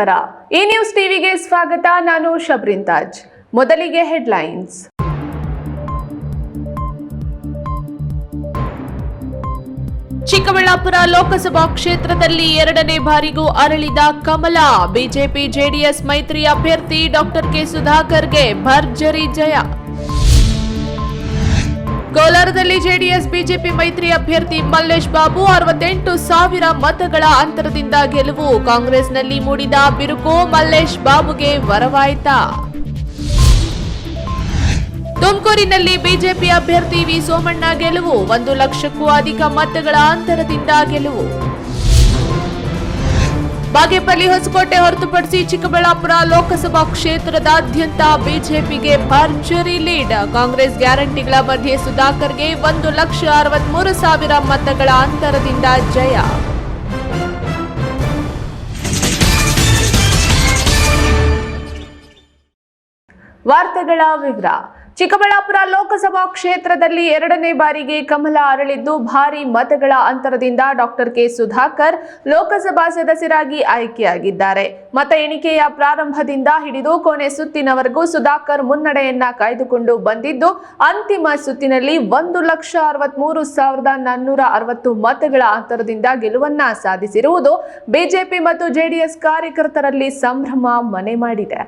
ನಮಸ್ಕಾರ ಈ ನ್ಯೂಸ್ ಟಿವಿಗೆ ಸ್ವಾಗತ. ನಾನು ಶಬ್ರಿನ್ ತಾಜ್ ಮೊದಲಿಗೆ ಹೆಡ್ಲೈನ್ಸ್ ಚಿಕ್ಕಬಳ್ಳಾಪುರ ಲೋಕಸಭಾ ಕ್ಷೇತ್ರದಲ್ಲಿ ಎರಡನೇ ಬಾರಿಗೂ ಅರಳಿದ ಕಮಲ. ಬಿಜೆಪಿ, ಜೆಡಿಎಸ್ ಮೈತ್ರಿ ಅಭ್ಯರ್ಥಿ ಡಾಕ್ಟರ್ ಕೆ ಸುಧಾಕರ್ಗೆ ಭರ್ಜರಿ ಜಯ. ಕೋಲಾರದಲ್ಲಿ ಜೆಡಿಎಸ್, ಬಿಜೆಪಿ ಮೈತ್ರಿ ಅಭ್ಯರ್ಥಿ ಮಲ್ಲೇಶ್ ಬಾಬು ಅರವತ್ತೆಂಟು ಸಾವಿರ ಮತಗಳ ಅಂತರದಿಂದ ಗೆಲುವು. ಕಾಂಗ್ರೆಸ್ನಲ್ಲಿ ಮೂಡಿದ ಬಿರುಕು ಮಲ್ಲೇಶ್ ಬಾಬುಗೆ ವರವಾಯಿತ? ತುಮಕೂರಿನಲ್ಲಿ ಬಿಜೆಪಿ ಅಭ್ಯರ್ಥಿ ವಿ ಸೋಮಣ್ಣ ಗೆಲುವು. ಒಂದು ಲಕ್ಷಕ್ಕೂ ಅಧಿಕ ಮತಗಳ ಅಂತರದಿಂದ ಗೆಲುವು. ಬಾಗೇಪಲ್ಲಿ ಹೊಸಕೋಟೆ ಹೊರತುಪಡಿಸಿ ಚಿಕ್ಕಬಳ್ಳಾಪುರ ಲೋಕಸಭಾ ಕ್ಷೇತ್ರದಾದ್ಯಂತ ಬಿಜೆಪಿಗೆ ಭರ್ಜರಿ ಲೀಡ್. ಕಾಂಗ್ರೆಸ್ ಗ್ಯಾರಂಟಿಗಳ ಮಧ್ಯೆ ಸುಧಾಕರ್ಗೆ ಒಂದು ಲಕ್ಷ ಅರವತ್ಮೂರು ಸಾವಿರ ಮತಗಳ ಅಂತರದಿಂದ ಜಯ. ವಾರ್ತೆಗಳ ವಿವರ. ಚಿಕ್ಕಬಳ್ಳಾಪುರ ಲೋಕಸಭಾ ಕ್ಷೇತ್ರದಲ್ಲಿ ಎರಡನೇ ಬಾರಿಗೆ ಕಮಲ ಅರಳಿದ್ದು ಭಾರಿ ಮತಗಳ ಅಂತರದಿಂದ ಡಾಕ್ಟರ್ ಕೆ ಸುಧಾಕರ್ ಲೋಕಸಭಾ ಸದಸ್ಯರಾಗಿ ಆಯ್ಕೆಯಾಗಿದ್ದಾರೆ. ಮತ ಎಣಿಕೆಯ ಪ್ರಾರಂಭದಿಂದ ಹಿಡಿದು ಕೊನೆ ಸುತ್ತಿನವರೆಗೂ ಸುಧಾಕರ್ ಮುನ್ನಡೆಯನ್ನ ಕಾಯ್ದುಕೊಂಡು ಬಂದಿದ್ದು, ಅಂತಿಮ ಸುತ್ತಿನಲ್ಲಿ ಒಂದು ಲಕ್ಷ ಅರವತ್ಮೂರು ಸಾವಿರದ ನಾನ್ನೂರ ಅರವತ್ತು ಮತಗಳ ಅಂತರದಿಂದ ಗೆಲುವನ್ನ ಸಾಧಿಸಿರುವುದು ಬಿಜೆಪಿ ಮತ್ತು ಜೆಡಿಎಸ್ ಕಾರ್ಯಕರ್ತರಲ್ಲಿ ಸಂಭ್ರಮ ಮನೆ ಮಾಡಿದೆ.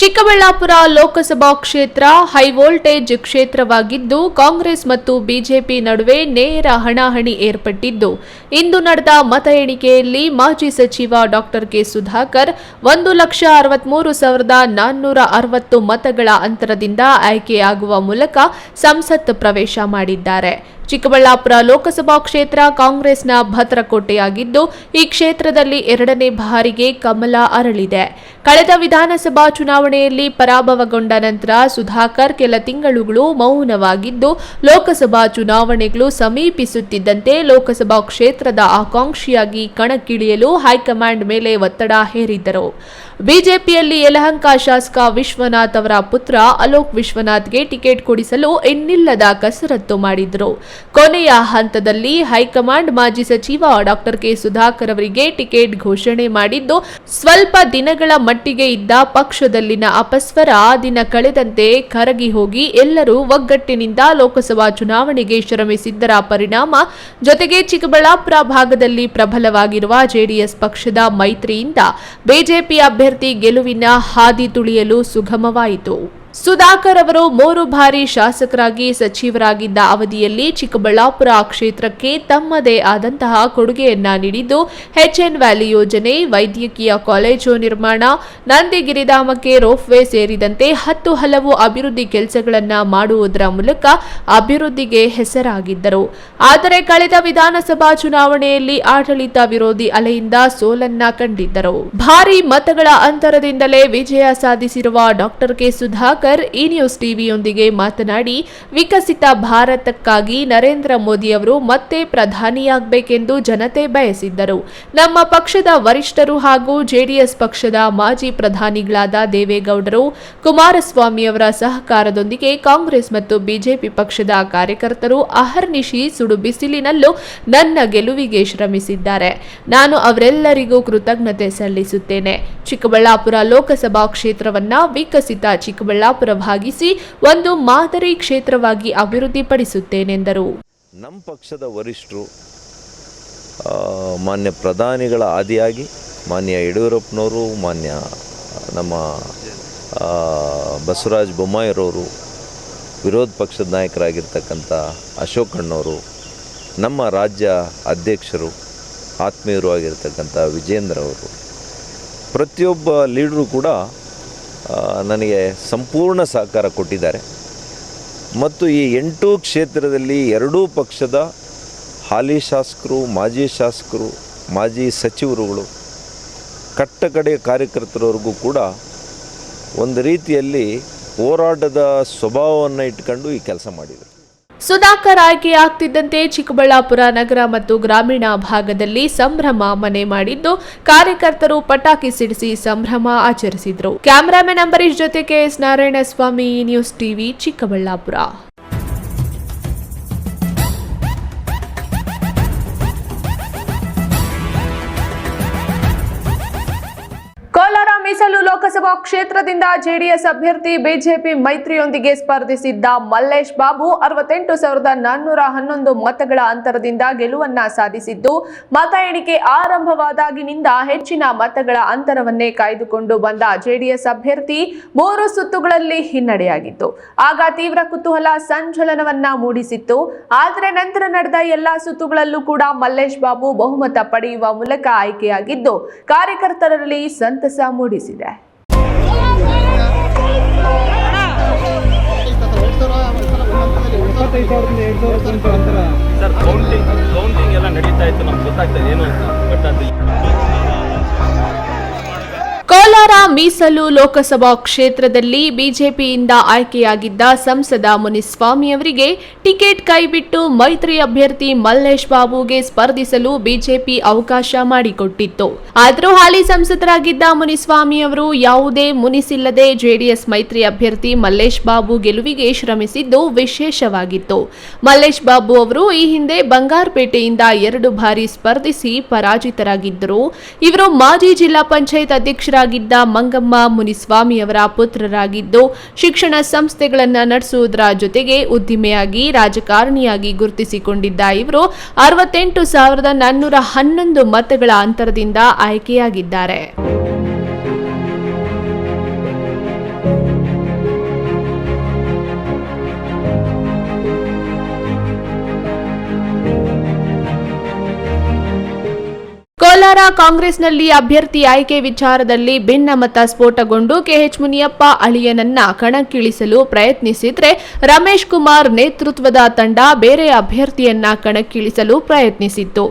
ಚಿಕ್ಕಬಳ್ಳಾಪುರ ಲೋಕಸಭಾ ಕ್ಷೇತ್ರ ಹೈವೋಲ್ಟೇಜ್ ಕ್ಷೇತ್ರವಾಗಿದ್ದು ಕಾಂಗ್ರೆಸ್ ಮತ್ತು ಬಿಜೆಪಿ ನಡುವೆ ನೇರ ಹಣಾಹಣಿ ಏರ್ಪಟ್ಟಿದ್ದು. ಇಂದು ನಡೆದ ಮತ ಎಣಿಕೆಯಲ್ಲಿ ಮಾಜಿ ಸಚಿವ ಡಾಕ್ಟರ್ ಕೆ ಸುಧಾಕರ್ ಒಂದು ಲಕ್ಷ ಅರವತ್ಮೂರು ಸಾವಿರದ ನಾನ್ನೂರ ಅರವತ್ತು ಮತಗಳ ಅಂತರದಿಂದ ಆಯ್ಕೆಯಾಗುವ ಮೂಲಕ ಸಂಸತ್ ಪ್ರವೇಶ ಮಾಡಿದ್ದಾರೆ. ಚಿಕ್ಕಬಳ್ಳಾಪುರ ಲೋಕಸಭಾ ಕ್ಷೇತ್ರ ಕಾಂಗ್ರೆಸ್ನ ಭದ್ರಕೋಟೆಯಾಗಿದ್ದು, ಈ ಕ್ಷೇತ್ರದಲ್ಲಿ ಎರಡನೇ ಬಾರಿಗೆ ಕಮಲ ಅರಳಿದೆ. ಕಳೆದ ವಿಧಾನಸಭಾ ಚುನಾವಣೆಯಲ್ಲಿ ಪರಾಭವಗೊಂಡ ನಂತರ ಸುಧಾಕರ್ ಕೆಲ ತಿಂಗಳುಗಳು ಮೌನವಾಗಿದ್ದು, ಲೋಕಸಭಾ ಚುನಾವಣೆಗಳು ಸಮೀಪಿಸುತ್ತಿದ್ದಂತೆ ಲೋಕಸಭಾ ಕ್ಷೇತ್ರದ ಆಕಾಂಕ್ಷಿಯಾಗಿ ಕಣಕ್ಕಿಳಿಯಲು ಹೈಕಮಾಂಡ್ ಮೇಲೆ ಒತ್ತಡ ಹೇರಿದ್ದರು. ಬಿಜೆಪಿಯಲ್ಲಿ ಯಲಹಂಕ ಶಾಸಕ ವಿಶ್ವನಾಥ್ ಅವರ ಪುತ್ರ ಅಲೋಕ್ ವಿಶ್ವನಾಥ್ಗೆ ಟಿಕೆಟ್ ಕೊಡಿಸಲು ಇನ್ನಿಲ್ಲದ ಕಸರತ್ತು ಮಾಡಿದ್ರು. ಕೊನೆಯ ಹಂತದಲ್ಲಿ ಹೈಕಮಾಂಡ್ ಮಾಜಿ ಸಚಿವ ಡಾಕ್ಟರ್ ಕೆ ಸುಧಾಕರ್ ಅವರಿಗೆ ಟಿಕೆಟ್ ಘೋಷಣೆ ಮಾಡಿದ್ದು, ಸ್ವಲ್ಪ ದಿನಗಳ ಮಟ್ಟಿಗೆ ಇದ್ದ ಪಕ್ಷದಲ್ಲಿನ ಅಪಸ್ವರ ದಿನ ಕಳೆದಂತೆ ಕರಗಿ ಹೋಗಿ ಎಲ್ಲರೂ ಒಗ್ಗಟ್ಟಿನಿಂದ ಲೋಕಸಭಾ ಚುನಾವಣೆಗೆ ಶ್ರಮಿಸಿದ್ದರ ಪರಿಣಾಮ ಜೊತೆಗೆ ಚಿಕ್ಕಬಳ್ಳಾಪುರ ಭಾಗದಲ್ಲಿ ಪ್ರಬಲವಾಗಿರುವ ಜೆಡಿಎಸ್ ಪಕ್ಷದ ಮೈತ್ರಿಯಿಂದ ಬಿಜೆಪಿ ಅಭ್ಯರ್ಥಿ ಗೆಲುವಿನ ಹಾದಿ ತುಳಿಯಲು ಸುಗಮವಾಯಿತು. ಸುಧಾಕರ್ ಅವರು ಮೂರು ಬಾರಿ ಶಾಸಕರಾಗಿ ಸಚಿವರಾಗಿದ್ದ ಅವಧಿಯಲ್ಲಿ ಚಿಕ್ಕಬಳ್ಳಾಪುರ ಕ್ಷೇತ್ರಕ್ಕೆ ತಮ್ಮದೇ ಆದಂತಹ ಕೊಡುಗೆಯನ್ನ ನೀಡಿದ್ದು ಎಚ್ಎನ್ ವ್ಯಾಲಿ ಯೋಜನೆ, ವೈದ್ಯಕೀಯ ಕಾಲೇಜು ನಿರ್ಮಾಣ ನಂದಿಗಿರಿಧಾಮಕ್ಕೆ ರೋಪ್ವೇ ಸೇರಿದಂತೆ ಹತ್ತು ಹಲವು ಅಭಿವೃದ್ಧಿ ಕೆಲಸಗಳನ್ನು ಮಾಡುವುದರ ಮೂಲಕ ಅಭಿವೃದ್ಧಿಗೆ ಹೆಸರಾಗಿದ್ದರು. ಆದರೆ ಕಳೆದ ವಿಧಾನಸಭಾ ಚುನಾವಣೆಯಲ್ಲಿ ಆಡಳಿತ ವಿರೋಧಿ ಅಲೆಯಿಂದ ಸೋಲನ್ನ ಕಂಡಿದ್ದರು. ಭಾರಿ ಮತಗಳ ಅಂತರದಿಂದಲೇ ವಿಜಯ ಸಾಧಿಸಿರುವ ಡಾಕ್ಟರ್ ಕೆ ಸುಧಾಕರ್ ಈ ನ್ಯೂಸ್ ಟಿವಿಯೊಂದಿಗೆ ಮಾತನಾಡಿ, ವಿಕಸಿತ ಭಾರತಕ್ಕಾಗಿ ನರೇಂದ್ರ ಮೋದಿ ಅವರು ಮತ್ತೆ ಪ್ರಧಾನಿಯಾಗಬೇಕೆಂದು ಜನತೆ ಬಯಸಿದ್ದರು. ನಮ್ಮ ಪಕ್ಷದ ವರಿಷ್ಠರು ಹಾಗೂ ಜೆಡಿಎಸ್ ಪಕ್ಷದ ಮಾಜಿ ಪ್ರಧಾನಿಗಳಾದ ದೇವೇಗೌಡರು, ಕುಮಾರಸ್ವಾಮಿ ಅವರ ಸಹಕಾರದೊಂದಿಗೆ ಕಾಂಗ್ರೆಸ್ ಮತ್ತು ಬಿಜೆಪಿ ಪಕ್ಷದ ಕಾರ್ಯಕರ್ತರು ಅಹರ್ನಿಶಿ ಸುಡು ಬಿಸಿಲಿನಲ್ಲೂ ನನ್ನ ಗೆಲುವಿಗೆ ಶ್ರಮಿಸಿದ್ದಾರೆ. ನಾನು ಅವರೆಲ್ಲರಿಗೂ ಕೃತಜ್ಞತೆ ಸಲ್ಲಿಸುತ್ತೇನೆ. ಚಿಕ್ಕಬಳ್ಳಾಪುರ ಲೋಕಸಭಾ ಕ್ಷೇತ್ರವನ್ನ ವಿಕಸಿತ ಚಿಕ್ಕಬಳ್ಳಾಪುರವಾಗಿಸಿ ಒಂದು ಮಾದರಿ ಕ್ಷೇತ್ರವಾಗಿ ಅಭಿವೃದ್ಧಿಪಡಿಸುತ್ತೇನೆಂದರು ನಮ್ಮ ಪಕ್ಷದ ವರಿಷ್ಠರು ಮಾನ್ಯ ಪ್ರಧಾನಿಗಳ ಆದಿಯಾಗಿ, ಮಾನ್ಯ ಯಡಿಯೂರಪ್ಪನವರು, ಮಾನ್ಯ ನಮ್ಮ ಬಸವರಾಜ ಬೊಮ್ಮಾಯಿರವರು, ವಿರೋಧ ಪಕ್ಷದ ನಾಯಕರಾಗಿರ್ತಕ್ಕಂಥ ಅಶೋಕ್ ಅಣ್ಣವರು, ನಮ್ಮ ರಾಜ್ಯ ಅಧ್ಯಕ್ಷರು, ಆತ್ಮೀಯರು ಆಗಿರ್ತಕ್ಕಂಥ ವಿಜೇಂದ್ರ ಅವರು, ಪ್ರತಿಯೊಬ್ಬ ಲೀಡ್ರು ಕೂಡ ನನಗೆ ಸಂಪೂರ್ಣ ಸಹಕಾರ ಕೊಟ್ಟಿದ್ದಾರೆ. ಮತ್ತು ಈ ಎಂಟು ಕ್ಷೇತ್ರದಲ್ಲಿ ಎರಡೂ ಪಕ್ಷದ ಹಾಲಿ ಶಾಸಕರು, ಮಾಜಿ ಶಾಸಕರು, ಮಾಜಿ ಸಚಿವರುಗಳು ಕಟ್ಟಕಡೆಯ ಕಾರ್ಯಕರ್ತರವರೆಗೂ ಕೂಡ ಒಂದು ರೀತಿಯಲ್ಲಿ ಹೋರಾಟದ ಸ್ವಭಾವವನ್ನು ಇಟ್ಕೊಂಡು ಈ ಕೆಲಸ ಮಾಡಿದರು. ಸುಧಾಕರ್ ಆಯ್ಕೆಯಾಗ್ತಿದ್ದಂತೆ ಚಿಕ್ಕಬಳ್ಳಾಪುರ ನಗರ ಮತ್ತು ಗ್ರಾಮೀಣ ಭಾಗದಲ್ಲಿ ಸಂಭ್ರಮ ಮನೆ ಮಾಡಿದ್ದು ಕಾರ್ಯಕರ್ತರು ಪಟಾಕಿ ಸಿಡಿಸಿ ಸಂಭ್ರಮ ಆಚರಿಸಿದ್ರು. ಕ್ಯಾಮರಾಮನ್ ಅಂಬರೀಶ್ ಜೊತೆ KS Narayanaswamy, news TV, Chikkaballapur. Lok Sabha ಕ್ಷೇತ್ರದಿಂದ ಜೆಡಿಎಸ್ ಅಭ್ಯರ್ಥಿ ಬಿಜೆಪಿ ಮೈತ್ರಿಯೊಂದಿಗೆ ಸ್ಪರ್ಧಿಸಿದ್ದ ಮಲ್ಲೇಶ್ ಬಾಬು ಅರವತ್ತೆಂಟು ಸಾವಿರದ ನಾನ್ನೂರ ಹನ್ನೊಂದು ಮತಗಳ ಅಂತರದಿಂದ ಗೆಲುವನ್ನ ಸಾಧಿಸಿದ್ದು, ಮತ ಎಣಿಕೆ ಆರಂಭವಾದಾಗಿನಿಂದ ಹೆಚ್ಚಿನ ಮತಗಳ ಅಂತರವನ್ನೇ ಕಾಯ್ದುಕೊಂಡು ಬಂದ ಜೆಡಿಎಸ್ ಅಭ್ಯರ್ಥಿ ಮೂರು ಸುತ್ತುಗಳಲ್ಲಿ ಹಿನ್ನಡೆಯಾಗಿತ್ತು. ಆಗ ತೀವ್ರ ಕುತೂಹಲ ಸಂಚಲನವನ್ನ ಮೂಡಿಸಿತ್ತು. ಆದರೆ ನಂತರ ನಡೆದ ಎಲ್ಲಾ ಸುತ್ತುಗಳಲ್ಲೂ ಕೂಡ ಮಲ್ಲೇಶ್ ಬಾಬು ಬಹುಮತ ಪಡೆಯುವ ಮೂಲಕ ಆಯ್ಕೆಯಾಗಿದ್ದು, ಕಾರ್ಯಕರ್ತರಲ್ಲಿ ಸಂತಸ ಮೂಡಿಸಿದೆ. ಸರ್ ಕೌಂಟಿಂಗ್ ಕೌಂಟಿಂಗ್ ಎಲ್ಲ ನಡೀತಾ ಇತ್ತು ನಮ್ಗೆ ಗೊತ್ತಾಗ್ತದೆ ಏನು ಅಂತ. ಬಟ್ ಅದು ಕೋಲಾರ ಮೀಸಲು ಲೋಕಸಭಾ ಕ್ಷೇತ್ರದಲ್ಲಿ ಬಿಜೆಪಿಯಿಂದ ಆಯ್ಕೆಯಾಗಿದ್ದ ಸಂಸದ ಮುನಿಸ್ವಾಮಿ ಅವರಿಗೆ ಟಿಕೆಟ್ ಕೈಬಿಟ್ಟು ಮೈತ್ರಿ ಅಭ್ಯರ್ಥಿ ಮಲ್ಲೇಶ್ ಬಾಬುಗೆ ಸ್ಪರ್ಧಿಸಲು ಬಿಜೆಪಿ ಅವಕಾಶ ಮಾಡಿಕೊಟ್ಟಿತ್ತು. ಆದರೂ ಹಾಲಿ ಸಂಸದರಾಗಿದ್ದ ಮುನಿಸ್ವಾಮಿ ಅವರು ಯಾವುದೇ ಮುನಿಸಿಲ್ಲದೆ ಜೆಡಿಎಸ್ ಮೈತ್ರಿ ಅಭ್ಯರ್ಥಿ ಮಲ್ಲೇಶ್ ಬಾಬು ಗೆಲುವಿಗೆ ಶ್ರಮಿಸಿದ್ದು ವಿಶೇಷವಾಗಿತ್ತು. ಮಲ್ಲೇಶ್ ಬಾಬು ಅವರು ಈ ಹಿಂದೆ ಬಂಗಾರಪೇಟೆಯಿಂದ ಎರಡು ಬಾರಿ ಸ್ಪರ್ಧಿಸಿ ಪರಾಜಿತರಾಗಿದ್ದರು. ಇವರು ಮಾಜಿ ಜಿಲ್ಲಾ ಪಂಚಾಯತ್ ಅಧ್ಯಕ್ಷರಾಗಿದ್ದ ಮಂಗಮ್ಮ ಮುನಿಸ್ವಾಮಿಯವರ ಪುತ್ರರಾಗಿದ್ದು, ಶಿಕ್ಷಣ ಸಂಸ್ಥೆಗಳನ್ನು ನಡೆಸುವುದರ ಜೊತೆಗೆ ಉದ್ದಿಮೆಯಾಗಿ, ರಾಜಕಾರಣಿಯಾಗಿ ಗುರುತಿಸಿಕೊಂಡಿದ್ದ ಇವರು ಅರವತ್ತೆಂಟು ಸಾವಿರದ ನಾನ್ನೂರ ಹನ್ನೊಂದು ಮತಗಳ ಅಂತರದಿಂದ ಆಯ್ಕೆಯಾಗಿದ್ದಾರೆ. ಕೋಲಾರ ಕಾಂಗ್ರೆಸ್ನಲ್ಲಿ ಅಭ್ಯರ್ಥಿ ಆಯ್ಕೆ ವಿಚಾರದಲ್ಲಿ ಭಿನ್ನಮತ ಸ್ಫೋಟಗೊಂಡು ಕೆಎಚ್ ಮುನಿಯಪ್ಪ ಅಳಿಯನನ್ನ ಕಣಕ್ಕಿಳಿಸಲು ಪ್ರಯತ್ನಿಸಿದ್ರೆ ರಮೇಶ್ ಕುಮಾರ್ ನೇತೃತ್ವದ ತಂಡ ಬೇರೆ ಅಭ್ಯರ್ಥಿಯನ್ನ ಕಣಕ್ಕಿಳಿಸಲು ಪ್ರಯತ್ನಿಸಿತ್ತು.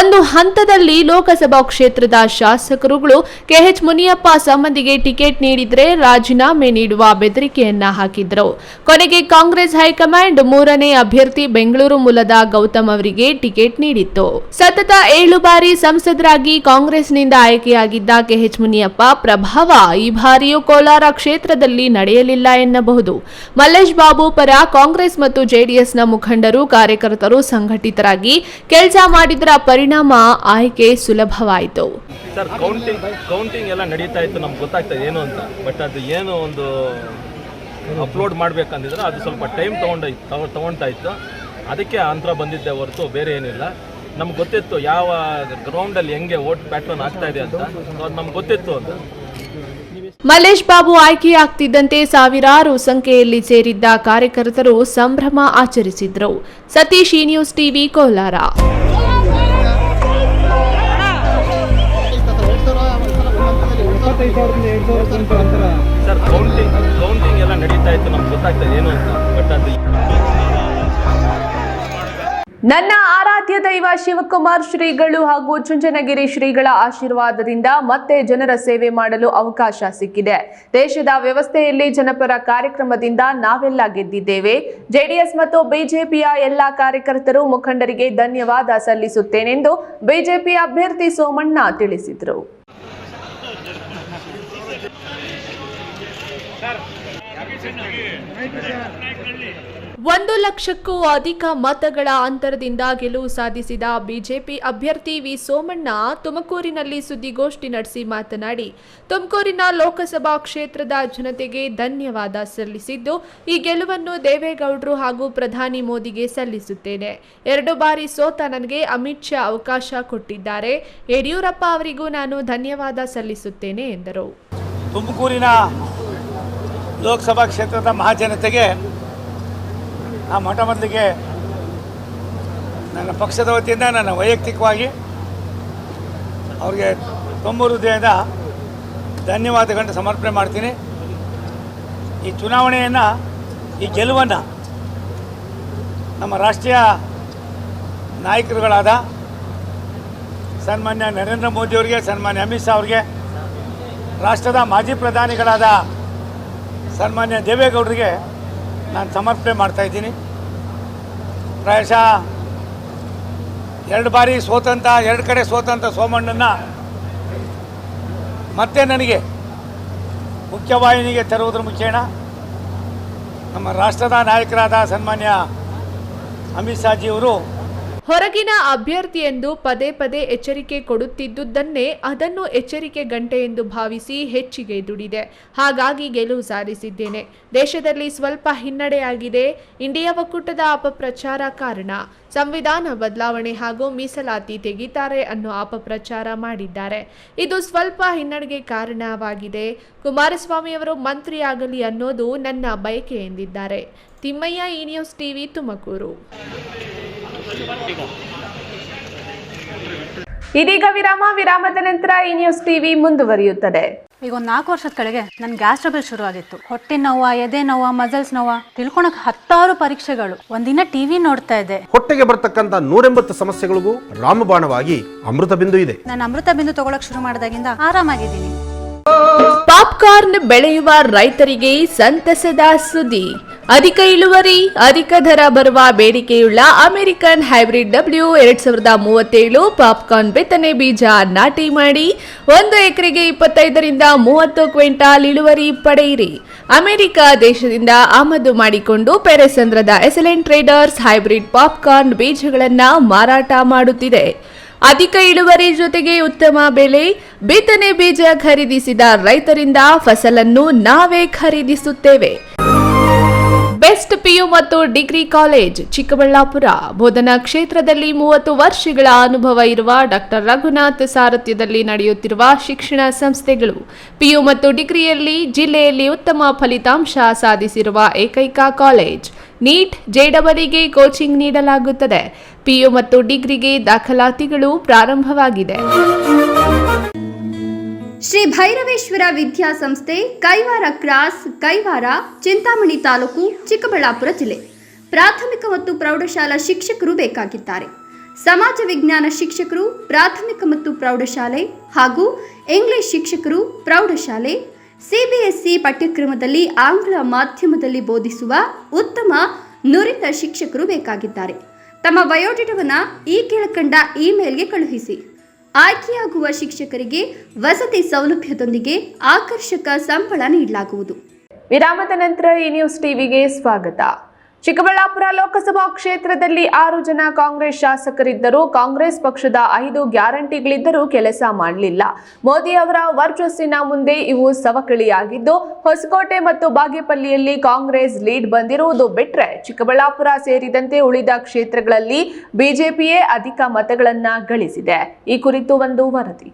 ಒಂದು ಹಂತದಲ್ಲಿ ಲೋಕಸಭಾ ಕ್ಷೇತ್ರದ ಶಾಸಕರುಗಳು ಕೆಎಚ್ ಮುನಿಯಪ್ಪ ಸಂಬಂಧಿಗೆ ಟಿಕೆಟ್ ನೀಡಿದ್ರೆ ರಾಜೀನಾಮೆ ನೀಡುವ ಬೆದರಿಕೆಯನ್ನ ಹಾಕಿದ್ರು. ಕೊನೆಗೆ ಕಾಂಗ್ರೆಸ್ ಹೈಕಮಾಂಡ್ ಮೂರನೇ ಅಭ್ಯರ್ಥಿ ಬೆಂಗಳೂರು ಮೂಲದ ಗೌತಮ್ ಅವರಿಗೆ ಟಿಕೆಟ್ ನೀಡಿತ್ತು. ಸತತ ಏಳು ಬಾರಿ ಸಂಸದರಾಗಿ ಕಾಂಗ್ರೆಸ್ನಿಂದ ಆಯ್ಕೆಯಾಗಿದ್ದ ಕೆಎಚ್ ಮುನಿಯಪ್ಪ ಪ್ರಭಾವ ಈ ಬಾರಿಯೂ ಕೋಲಾರ ಕ್ಷೇತ್ರದಲ್ಲಿ ನಡೆಯಲಿಲ್ಲ ಎನ್ನಬಹುದು. ಮಲ್ಲೇಶ್ ಬಾಬು ಪರ ಕಾಂಗ್ರೆಸ್ ಮತ್ತು ಜೆಡಿಎಸ್ನ ಮುಖಂಡರು, ಕಾರ್ಯಕರ್ತರು ಸಂಘಟಿತರಾಗಿ ಕೆಲಸ ಮಾಡಿದರ ಪರಿಣಾಮ ಆಯ್ಕೆ ಸುಲಭವಾಯಿತು. ಸರ್ ಕೌಂಟಿಂಗ್ ಕೌಂಟಿಂಗ್ ಎಲ್ಲ ನಡೀತಾ ಇತ್ತು, ನಮ್ಗೆ ಗೊತ್ತಾಗ್ತದೆ ಏನು ಅಂತ. ಬಟ್ ಅದು ಏನು ಒಂದು ಅಪ್ಲೋಡ್ ಮಾಡ್ಬೇಕಂದಿದ್ರೆ ಅದು ಸ್ವಲ್ಪ ಟೈಮ್ ತಗೊಂಡ ತಗೊಂಡ್ತಾ ಇತ್ತು. ಅದಕ್ಕೆ ಅಂತರ ಬಂದಿದ್ದೆ ಹೊರತು, ಬೇರೆ ಏನಿಲ್ಲ. ನಮ್ಗೆ ಗೊತ್ತಿತ್ತು ಯಾವ ಗ್ರೌಂಡಲ್ಲಿ ಹೆಂಗೆ ಓಟ್ ಪ್ಯಾಟ್ರನ್ ಆಗ್ತಾ ಇದೆ ಅಂತ. ಅದು ನಮ್ಗೆ ಗೊತ್ತಿತ್ತು ಅಂತ. ಮಲ್ಲೇಶ್ ಬಾಬು ಆಯ್ಕೆಯಾಗ್ತಿದ್ದಂತೆ ಸಾವಿರಾರು ಸಂಖ್ಯೆಯಲ್ಲಿ ಸೇರಿದ್ದ ಕಾರ್ಯಕರ್ತರು ಸಂಭ್ರಮ ಆಚರಿಸಿದ್ರು. ಸತೀಶ್ ಈ news TV Kolar. Sir counting counting ಎಲ್ಲ ನಡೀತಾ ಇತ್ತು ನಮ್ಗೆ ಗೊತ್ತಾಗ್ತದೆ ಏನು ಅಂತ. ಬಟ್ ಅದು ನನ್ನ ಆರಾಧ್ಯ ದೈವ ಶಿವಕುಮಾರ್ ಶ್ರೀಗಳು ಹಾಗೂ ಚುಂಚನಗಿರಿ ಶ್ರೀಗಳ ಆಶೀರ್ವಾದದಿಂದ ಮತ್ತೆ ಜನರ ಸೇವೆ ಮಾಡಲು ಅವಕಾಶ ಸಿಕ್ಕಿದೆ. ದೇಶದ ವ್ಯವಸ್ಥೆಯಲ್ಲಿ ಜನಪರ ಕಾರ್ಯಕ್ರಮದಿಂದ ನಾವೆಲ್ಲ ಗೆದ್ದಿದ್ದೇವೆ. ಜೆಡಿಎಸ್ ಮತ್ತು ಬಿಜೆಪಿಯ ಎಲ್ಲಾ ಕಾರ್ಯಕರ್ತರು ಮುಖಂಡರಿಗೆ ಧನ್ಯವಾದ ಸಲ್ಲಿಸುತ್ತೇನೆಂದು ಬಿಜೆಪಿ ಅಭ್ಯರ್ಥಿ ಸೋಮಣ್ಣ ತಿಳಿಸಿದರು. ಒಂದು ಲಕ್ಷಕ್ಕೂ ಅಧಿಕ ಮತಗಳ ಅಂತರದಿಂದ ಗೆಲುವು ಸಾಧಿಸಿದ ಬಿಜೆಪಿ ಅಭ್ಯರ್ಥಿ ವಿ ಸೋಮಣ್ಣ ತುಮಕೂರಿನಲ್ಲಿ ಸುದ್ದಿಗೋಷ್ಠಿ ನಡೆಸಿ ಮಾತನಾಡಿ, ತುಮಕೂರಿನ ಲೋಕಸಭಾ ಕ್ಷೇತ್ರದ ಜನತೆಗೆ ಧನ್ಯವಾದ ಸಲ್ಲಿಸಿದ್ದು, ಈ ಗೆಲುವನ್ನು ದೇವೇಗೌಡರು ಹಾಗೂ ಪ್ರಧಾನಿ ಮೋದಿಗೆ ಸಲ್ಲಿಸುತ್ತೇನೆ. ಎರಡು ಬಾರಿ ಸೋತ ನನಗೆ ಅಮಿತ್ ಶಾ ಅವಕಾಶ ಕೊಟ್ಟಿದ್ದಾರೆ. ಯಡಿಯೂರಪ್ಪ ಅವರಿಗೂ ನಾನು ಧನ್ಯವಾದ ಸಲ್ಲಿಸುತ್ತೇನೆ, ಎಂದರು. ತುಮಕೂರಿನ ಲೋಕಸಭಾ ಕ್ಷೇತ್ರದ ಮಹಾಜನತೆಗೆ ಆ ಮೊಟ್ಟ ಮೊದಲಿಗೆ ನನ್ನ ಪಕ್ಷದ ವತಿಯಿಂದ, ನನ್ನ ವೈಯಕ್ತಿಕವಾಗಿ ಅವ್ರಿಗೆ ತುಂಬ ಹೃದಯದ ಧನ್ಯವಾದಗಳನ್ನು ಸಮರ್ಪಣೆ ಮಾಡ್ತೀನಿ. ಈ ಚುನಾವಣೆಯನ್ನು, ಈ ಗೆಲುವನ್ನು ನಮ್ಮ ರಾಷ್ಟ್ರೀಯ ನಾಯಕರುಗಳಾದ ಸನ್ಮಾನ್ಯ ನರೇಂದ್ರ ಮೋದಿಯವರಿಗೆ ಸನ್ಮಾನ್ಯ ಅಮಿತ್ ಶಾ ಅವರಿಗೆ, ರಾಷ್ಟ್ರದ ಮಾಜಿ ಪ್ರಧಾನಿಗಳಾದ ಸನ್ಮಾನ್ಯ ದೇವೇಗೌಡರಿಗೆ ನಾನು ಸಮರ್ಪಣೆ ಮಾಡ್ತಾಯಿದ್ದೀನಿ ಪ್ರಾಯಶಃ ಎರಡು ಬಾರಿ ಸೋತಂಥ ಎರಡು ಕಡೆ ಸೋತಂಥ ಸೋಮಣ್ಣನ ಮತ್ತೆ ನನಗೆ ಮುಖ್ಯವಾಹಿನಿಗೆ ತರುವುದ್ರ ಮುಖೇನ ನಮ್ಮ ರಾಷ್ಟ್ರದ ನಾಯಕರಾದ ಸನ್ಮಾನ್ಯ ಅಮಿತ್ ಶಾಜಿಯವರು ಹೊರಗಿನ ಅಭ್ಯರ್ಥಿ ಎಂದು ಪದೇ ಪದೇ ಎಚ್ಚರಿಕೆ ಕೊಡುತ್ತಿದ್ದುದನ್ನೇ ಅದನ್ನು ಎಚ್ಚರಿಕೆ ಗಂಟೆ ಎಂದು ಭಾವಿಸಿ ಹೆಚ್ಚಿಗೆ ದುಡಿದೆ. ಹಾಗಾಗಿ ಗೆಲುವು ಸಾಧಿಸಿದ್ದೇನೆ. ದೇಶದಲ್ಲಿ ಸ್ವಲ್ಪ ಹಿನ್ನಡೆಯಾಗಿದೆ. ಇಂಡಿಯಾ ಒಕ್ಕೂಟದ ಅಪಪ್ರಚಾರ ಕಾರಣ. ಸಂವಿಧಾನ ಬದಲಾವಣೆ ಹಾಗೂ ಮೀಸಲಾತಿ ತೆಗಿತಾರೆ ಅನ್ನೋ ಅಪಪ್ರಚಾರ ಮಾಡಿದ್ದಾರೆ. ಇದು ಸ್ವಲ್ಪ ಹಿನ್ನಡೆಗೆ ಕಾರಣವಾಗಿದೆ. ಕುಮಾರಸ್ವಾಮಿ ಅವರು ಮಂತ್ರಿಯಾಗಲಿ ಅನ್ನೋದು ನನ್ನ ಬಯಕೆ ಎಂದಿದ್ದಾರೆ. ತಿಮ್ಮಯ್ಯ, ಈ ನ್ಯೂಸ್ ಟಿವಿ ತುಮಕೂರು. ಇದೀಗ ವಿರಾಮ ವಿರಾಮದ ನಂತರ ಈ ನ್ಯೂಸ್ ಟಿವಿ ಮುಂದುವರಿಯುತ್ತದೆ. ಈಗ ಒಂದು ನಾಲ್ಕು ವರ್ಷದ ಕೆಳಗೆ ನನ್ ಗ್ಯಾಸ್ ಟ್ರಬಲ್ ಶುರು ಆಗಿತ್ತು ಹೊಟ್ಟೆ ನೋವ ಎದೆ ನೋವ ಮಸಲ್ಸ್ ನೋವ ತಿಳ್ಕೊಳಕ್ ಹತ್ತಾರು ಪರೀಕ್ಷೆಗಳು. ಒಂದಿನ ಟಿವಿ ನೋಡ್ತಾ ಇದೆ ಹೊಟ್ಟೆಗೆ ಬರ್ತಕ್ಕಂತ ನೂರೆಂಬತ್ತು ಸಮಸ್ಯೆಗಳಿಗೂ ರಾಮಬಾಣವಾಗಿ ಅಮೃತ ಬಿಂದು ಇದೆ. ನಾನು ಅಮೃತ ಬಿಂದು ತಗೊಳಕ್ ಶುರು ಮಾಡಿದಾಗಿಂದ ಆರಾಮಾಗಿದ್ದೀನಿ. ಪಾಪ್ಕಾರ್ನ್ ಬೆಳೆಯುವ ರೈತರಿಗೆ ಸಂತಸದ ಸುದ್ದಿ. ಅಧಿಕ ಇಳುವರಿ, ಅಧಿಕ ದರ ಬರುವ ಬೇಡಿಕೆಯುಳ್ಳ ಅಮೆರಿಕನ್ ಹೈಬ್ರಿಡ್ ಡಬ್ಲ್ಯೂ ಎರಡ್ ಸಾವಿರದ ಮೂವತ್ತೇಳು ಪಾಪ್ಕಾರ್ನ್ ಬಿತ್ತನೆ ಬೀಜ ನಾಟಿ ಮಾಡಿ ಒಂದು ಎಕರೆಗೆ ಇಪ್ಪತ್ತೈದರಿಂದ ಮೂವತ್ತು ಕ್ವಿಂಟಾಲ್ ಇಳುವರಿ ಪಡೆಯಿರಿ. ಅಮೆರಿಕ ದೇಶದಿಂದ ಆಮದು ಮಾಡಿಕೊಂಡು ಪೆರೆಸಂದ್ರದ ಎಸಲೆಂಟ್ ಟ್ರೇಡರ್ಸ್ ಹೈಬ್ರಿಡ್ ಪಾಪ್ಕಾರ್ನ್ ಬೀಜಗಳನ್ನು ಮಾರಾಟ ಮಾಡುತ್ತಿದೆ. ಅಧಿಕ ಇಳುವರಿ ಜೊತೆಗೆ ಉತ್ತಮ ಬೆಲೆ, ಬಿತ್ತನೆ ಬೀಜ ಖರೀದಿಸಿದ ರೈತರಿಂದ ಫಸಲನ್ನು ನಾವೇ ಖರೀದಿಸುತ್ತೇವೆ. ಬೆಸ್ಟ್ ಪಿಯು ಮತ್ತು ಡಿಗ್ರಿ ಕಾಲೇಜ್, ಚಿಕ್ಕಬಳ್ಳಾಪುರ. ಬೋಧನಾ ಕ್ಷೇತ್ರದಲ್ಲಿ ಮೂವತ್ತು ವರ್ಷಗಳ ಅನುಭವ ಇರುವ ಡಾಕ್ಟರ್ ರಘುನಾಥ್ ಸಾರಥ್ಯದಲ್ಲಿ ನಡೆಯುತ್ತಿರುವ ಶಿಕ್ಷಣ ಸಂಸ್ಥೆಗಳು, ಪಿಯು ಮತ್ತು ಡಿಗ್ರಿಯಲ್ಲಿ ಜಿಲ್ಲೆಯಲ್ಲಿ ಉತ್ತಮ ಫಲಿತಾಂಶ ಸಾಧಿಸಿರುವ ಏಕೈಕ ಕಾಲೇಜ್, ನೀಟ್, ಜೆಡಬಲಿಗೆ ಕೋಚಿಂಗ್ ನೀಡಲಾಗುತ್ತದೆ. ಪಿಯು ಮತ್ತು ಡಿಗ್ರಿಗೆ ದಾಖಲಾತಿಗಳು ಪ್ರಾರಂಭವಾಗಿದೆ. ಶ್ರೀ ಭೈರವೇಶ್ವರ ವಿದ್ಯಾಸಂಸ್ಥೆ ಕೈವಾರ ಕ್ರಾಸ್, ಕೈವಾರ, ಚಿಂತಾಮಣಿ ತಾಲೂಕು, ಚಿಕ್ಕಬಳ್ಳಾಪುರ ಜಿಲ್ಲೆ. ಪ್ರಾಥಮಿಕ ಮತ್ತು ಪ್ರೌಢಶಾಲಾ ಶಿಕ್ಷಕರು ಬೇಕಾಗಿದ್ದಾರೆ. ಸಮಾಜ ವಿಜ್ಞಾನ ಶಿಕ್ಷಕರು, ಪ್ರಾಥಮಿಕ ಮತ್ತು ಪ್ರೌಢಶಾಲೆ ಹಾಗೂ ಇಂಗ್ಲಿಷ್ ಶಿಕ್ಷಕರು, ಪ್ರೌಢಶಾಲೆ ಸಿಬಿಎಸ್ಇ ಪಠ್ಯಕ್ರಮದಲ್ಲಿ ಆಂಗ್ಲ ಮಾಧ್ಯಮದಲ್ಲಿ ಬೋಧಿಸುವ ಉತ್ತಮ ನುರಿತ ಶಿಕ್ಷಕರು ಬೇಕಾಗಿದ್ದಾರೆ. ತಮ್ಮ ಬಯೋಡೇಟಾವನ್ನು ಈ ಕೆಳಕಂಡ ಇಮೇಲ್ಗೆ ಕಳುಹಿಸಿ. ಆಯ್ಕೆಯಾಗುವ ಶಿಕ್ಷಕರಿಗೆ ವಸತಿ ಸೌಲಭ್ಯದೊಂದಿಗೆ ಆಕರ್ಷಕ ಸಂಬಳ ನೀಡಲಾಗುವುದು. ವಿರಾಮದ ನಂತರ ಈ ನ್ಯೂಸ್ ಟಿವಿಗೆ ಸ್ವಾಗತ. ಚಿಕ್ಕಬಳ್ಳಾಪುರ ಲೋಕಸಭಾ ಕ್ಷೇತ್ರದಲ್ಲಿ ಆರು ಜನ ಕಾಂಗ್ರೆಸ್ ಶಾಸಕರಿದ್ದರೂ ಕಾಂಗ್ರೆಸ್ ಪಕ್ಷದ ಐದು ಗ್ಯಾರಂಟಿಗಳಿದ್ದರೂ ಕೆಲಸ ಮಾಡಲಿಲ್ಲ. ಮೋದಿ ಅವರ ವರ್ಚಸ್ಸಿನ ಮುಂದೆ ಇವು ಸವಕಳಿಯಾಗಿದ್ದು, ಹೊಸಕೋಟೆ ಮತ್ತು ಬಾಗೇಪಲ್ಲಿಯಲ್ಲಿ ಕಾಂಗ್ರೆಸ್ ಲೀಡ್ ಬಂದಿರುವುದು ಬಿಟ್ಟರೆ ಚಿಕ್ಕಬಳ್ಳಾಪುರ ಸೇರಿದಂತೆ ಉಳಿದ ಕ್ಷೇತ್ರಗಳಲ್ಲಿ ಬಿಜೆಪಿಯೇ ಅಧಿಕ ಮತಗಳನ್ನು ಗಳಿಸಿದೆ. ಈ ಕುರಿತು ಒಂದು ವರದಿ.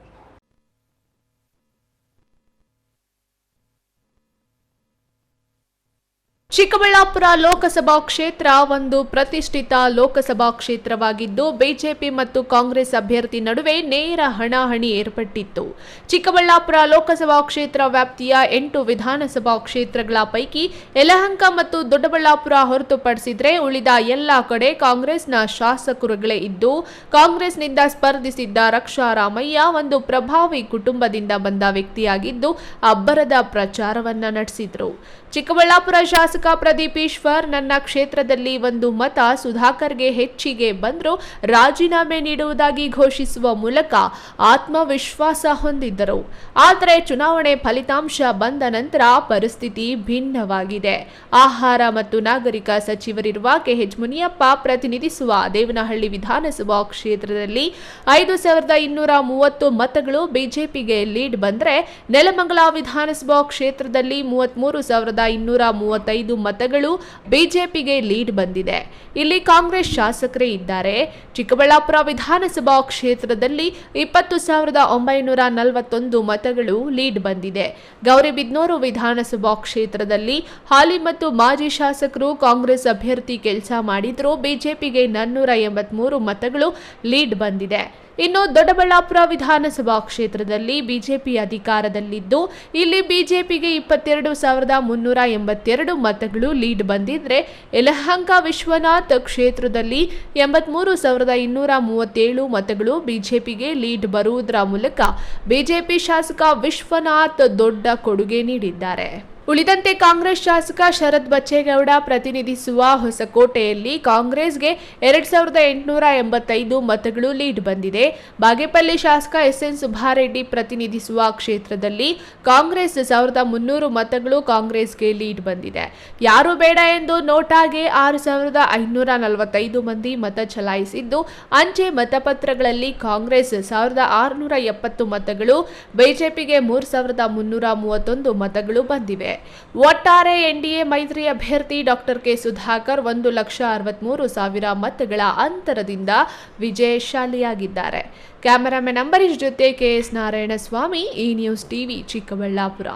ಚಿಕ್ಕಬಳ್ಳಾಪುರ ಲೋಕಸಭಾ ಕ್ಷೇತ್ರ ಒಂದು ಪ್ರತಿಷ್ಠಿತ ಲೋಕಸಭಾ ಕ್ಷೇತ್ರವಾಗಿದ್ದು, ಬಿಜೆಪಿ ಮತ್ತು ಕಾಂಗ್ರೆಸ್ ಅಭ್ಯರ್ಥಿ ನಡುವೆ ನೇರ ಹಣಾಹಣಿ ಏರ್ಪಟ್ಟಿತ್ತು. ಚಿಕ್ಕಬಳ್ಳಾಪುರ ಲೋಕಸಭಾ ಕ್ಷೇತ್ರ ವ್ಯಾಪ್ತಿಯ ಎಂಟು ವಿಧಾನಸಭಾ ಕ್ಷೇತ್ರಗಳ ಪೈಕಿ ಯಲಹಂಕ ಮತ್ತು ದೊಡ್ಡಬಳ್ಳಾಪುರ ಹೊರತುಪಡಿಸಿದರೆ ಉಳಿದ ಎಲ್ಲ ಕಡೆ ಕಾಂಗ್ರೆಸ್ನ ಶಾಸಕರುಗಳೇ ಇದ್ದು, ಕಾಂಗ್ರೆಸ್ನಿಂದ ಸ್ಪರ್ಧಿಸಿದ್ದ ರಕ್ಷಾ ರಾಮಯ್ಯ ಒಂದು ಪ್ರಭಾವಿ ಕುಟುಂಬದಿಂದ ಬಂದ ವ್ಯಕ್ತಿಯಾಗಿದ್ದು, ಅಬ್ಬರದ ಪ್ರಚಾರವನ್ನ ನಡೆಸಿದ್ರು. ಚಿಕ್ಕಬಳ್ಳಾಪುರ ಶಾಸಕ ಪ್ರದೀಪ್ ಈಶ್ವರ್ ನನ್ನ ಕ್ಷೇತ್ರದಲ್ಲಿ ಒಂದು ಮತ ಸುಧಾಕರ್ಗೆ ಹೆಚ್ಚಿಗೆ ಬಂದರೂ ರಾಜೀನಾಮೆ ನೀಡುವುದಾಗಿ ಘೋಷಿಸುವ ಮೂಲಕ ಆತ್ಮವಿಶ್ವಾಸ ಹೊಂದಿದ್ದರು. ಆದರೆ ಚುನಾವಣೆ ಫಲಿತಾಂಶ ಬಂದ ನಂತರ ಪರಿಸ್ಥಿತಿ ಭಿನ್ನವಾಗಿದೆ. ಆಹಾರ ಮತ್ತು ನಾಗರಿಕ ಸಚಿವರಿರುವ ಕೆಎಚ್ ಮುನಿಯಪ್ಪ ಪ್ರತಿನಿಧಿಸುವ ದೇವನಹಳ್ಳಿ ವಿಧಾನಸಭಾ ಕ್ಷೇತ್ರದಲ್ಲಿ ಐದು ಮತಗಳು ಬಿಜೆಪಿಗೆ ಲೀಡ್ ಬಂದರೆ ನೆಲಮಂಗಲ ವಿಧಾನಸಭಾ ಕ್ಷೇತ್ರದಲ್ಲಿ ಮೂವತ್ಮೂರು ಸಾವಿರದ ಇನ್ನೂರ ಮೂವತ್ತೈದು ಮತಗಳು ಬಿಜೆಪಿಗೆ ಲೀಡ್ ಬಂದಿದೆ. ಇಲ್ಲಿ ಕಾಂಗ್ರೆಸ್ ಶಾಸಕರೇ ಇದ್ದಾರೆ. ಚಿಕ್ಕಬಳ್ಳಾಪುರ ವಿಧಾನಸಭಾ ಕ್ಷೇತ್ರದಲ್ಲಿ ಇಪ್ಪತ್ತು ಸಾವಿರದ ಒಂಬೈನೂರ ನಲವತ್ತೊಂದು ಮತಗಳು ಲೀಡ್ ಬಂದಿದೆ. ಗೌರಿಬಿದ್ನೂರು ವಿಧಾನಸಭಾ ಕ್ಷೇತ್ರದಲ್ಲಿ ಹಾಲಿ ಮತ್ತು ಮಾಜಿ ಶಾಸಕರು ಕಾಂಗ್ರೆಸ್ ಅಭ್ಯರ್ಥಿ ಕೆಲಸ ಮಾಡಿದ್ರು. ಬಿಜೆಪಿಗೆ ನಾನ್ನೂರ ಎಂಬತ್ಮೂರು ಮತಗಳು ಲೀಡ್ ಬಂದಿದೆ. ಇನ್ನು ದೊಡ್ಡಬಳ್ಳಾಪುರ ವಿಧಾನಸಭಾ ಕ್ಷೇತ್ರದಲ್ಲಿ ಬಿಜೆಪಿ ಅಧಿಕಾರದಲ್ಲಿದ್ದು, ಇಲ್ಲಿ ಬಿಜೆಪಿಗೆ ಇಪ್ಪತ್ತೆರಡು ಸಾವಿರದ ಮುನ್ನೂರ ಎಂಬತ್ತೆರಡು ಮತಗಳು ಲೀಡ್ ಬಂದಿದ್ರೆ, ಯಲಹಂಕ ವಿಶ್ವನಾಥ್ ಕ್ಷೇತ್ರದಲ್ಲಿ ಎಂಬತ್ಮೂರು ಸಾವಿರದ ಇನ್ನೂರ ಮೂವತ್ತೇಳು ಮತಗಳು ಬಿಜೆಪಿಗೆ ಲೀಡ್ ಬರುವುದರ ಮೂಲಕ ಬಿಜೆಪಿ ಶಾಸಕ ವಿಶ್ವನಾಥ್ ದೊಡ್ಡ ಕೊಡುಗೆ ನೀಡಿದ್ದಾರೆ. ಉಳಿದಂತೆ ಕಾಂಗ್ರೆಸ್ ಶಾಸಕ ಶರತ್ ಬಚ್ಚೇಗೌಡ ಪ್ರತಿನಿಧಿಸುವ ಹೊಸಕೋಟೆಯಲ್ಲಿ ಕಾಂಗ್ರೆಸ್ಗೆ ಎರಡ್ ಸಾವಿರದ ಎಂಟುನೂರ ಎಂಬತ್ತೈದು ಮತಗಳು ಲೀಡ್ ಬಂದಿದೆ. ಬಾಗೇಪಲ್ಲಿ ಶಾಸಕ ಎಸ್ ಎನ್ ಸುಬ್ಬಾರೆಡ್ಡಿ ಪ್ರತಿನಿಧಿಸುವ ಕ್ಷೇತ್ರದಲ್ಲಿ ಕಾಂಗ್ರೆಸ್ ಸಾವಿರದ ಮುನ್ನೂರು ಮತಗಳು ಕಾಂಗ್ರೆಸ್ಗೆ ಲೀಡ್ ಬಂದಿದೆ. ಯಾರು ಬೇಡ ಎಂದು ನೋಟಾಗೆ ಆರು ಸಾವಿರದ ಐನೂರ ನಲವತ್ತೈದು ಮಂದಿ ಮತ ಚಲಾಯಿಸಿದ್ದು, ಅಂಚೆ ಮತಪತ್ರಗಳಲ್ಲಿ ಕಾಂಗ್ರೆಸ್ ಸಾವಿರದ ಆರುನೂರ ಎಪ್ಪತ್ತು ಮತಗಳು, ಬಿಜೆಪಿಗೆ ಮೂರು ಸಾವಿರದ ಮುನ್ನೂರ ಮೂವತ್ತೊಂದು ಮತಗಳು ಬಂದಿವೆ. ಒಟ್ಟಾರೆ ಎನ್ಡಿಎ ಮೈತ್ರಿ ಅಭ್ಯರ್ಥಿ ಡಾಕ್ಟರ್ ಕೆ ಸುಧಾಕರ್ ಒಂದು ಲಕ್ಷ ಅರವತ್ಮೂರು ಸಾವಿರ ಮತಗಳ ಅಂತರದಿಂದ ವಿಜಯಶಾಲಿಯಾಗಿದ್ದಾರೆ. ಕ್ಯಾಮೆರಾಮನ್ ಅಂಬರೀಶ್ ಜೊತೆ ಕೆಎಸ್ ನಾರಾಯಣಸ್ವಾಮಿ, ಈ ನ್ಯೂಸ್ ಟಿವಿ ಚಿಕ್ಕಬಳ್ಳಾಪುರ.